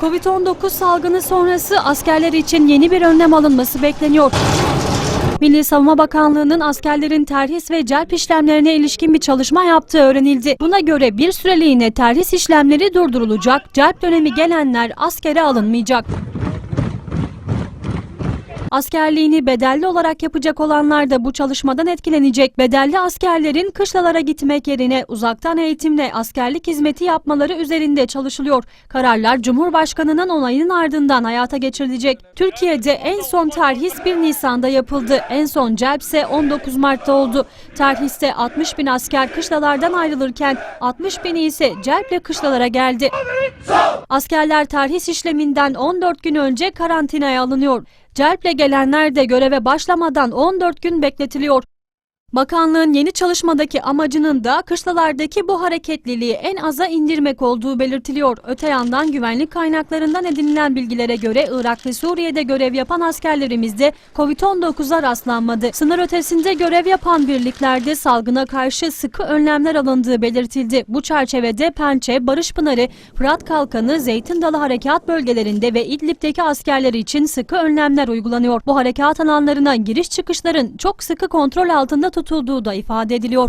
Covid-19 salgını sonrası askerler için yeni bir önlem alınması bekleniyor. Milli Savunma Bakanlığı'nın askerlerin terhis ve celp işlemlerine ilişkin bir çalışma yaptığı öğrenildi. Buna göre bir süreliğine terhis işlemleri durdurulacak, celp dönemi gelenler askere alınmayacak. Askerliğini bedelli olarak yapacak olanlar da bu çalışmadan etkilenecek. Bedelli askerlerin kışlalara gitmek yerine uzaktan eğitimle askerlik hizmeti yapmaları üzerinde çalışılıyor. Kararlar Cumhurbaşkanı'nın onayının ardından hayata geçirilecek. Türkiye'de en son terhis 1 Nisan'da yapıldı. En son celp ise 19 Mart'ta oldu. Terhiste 60 bin asker kışlalardan ayrılırken 60 bini ise celple kışlalara geldi. Askerler terhis işleminden 14 gün önce karantinaya alınıyor. Celple gelenler de göreve başlamadan 14 gün bekletiliyor. Bakanlığın yeni çalışmadaki amacının da kışlalardaki bu hareketliliği en aza indirmek olduğu belirtiliyor. Öte yandan güvenlik kaynaklarından edinilen bilgilere göre Irak ve Suriye'de görev yapan askerlerimizde Covid-19'a rastlanmadı. Sınır ötesinde görev yapan birliklerde salgına karşı sıkı önlemler alındığı belirtildi. Bu çerçevede Pençe, Barışpınarı, Fırat Kalkanı, Zeytin Dalı harekat bölgelerinde ve İdlib'deki askerler için sıkı önlemler uygulanıyor. Bu harekat alanlarına giriş çıkışların çok sıkı kontrol altında tutulduğu da ifade ediliyor.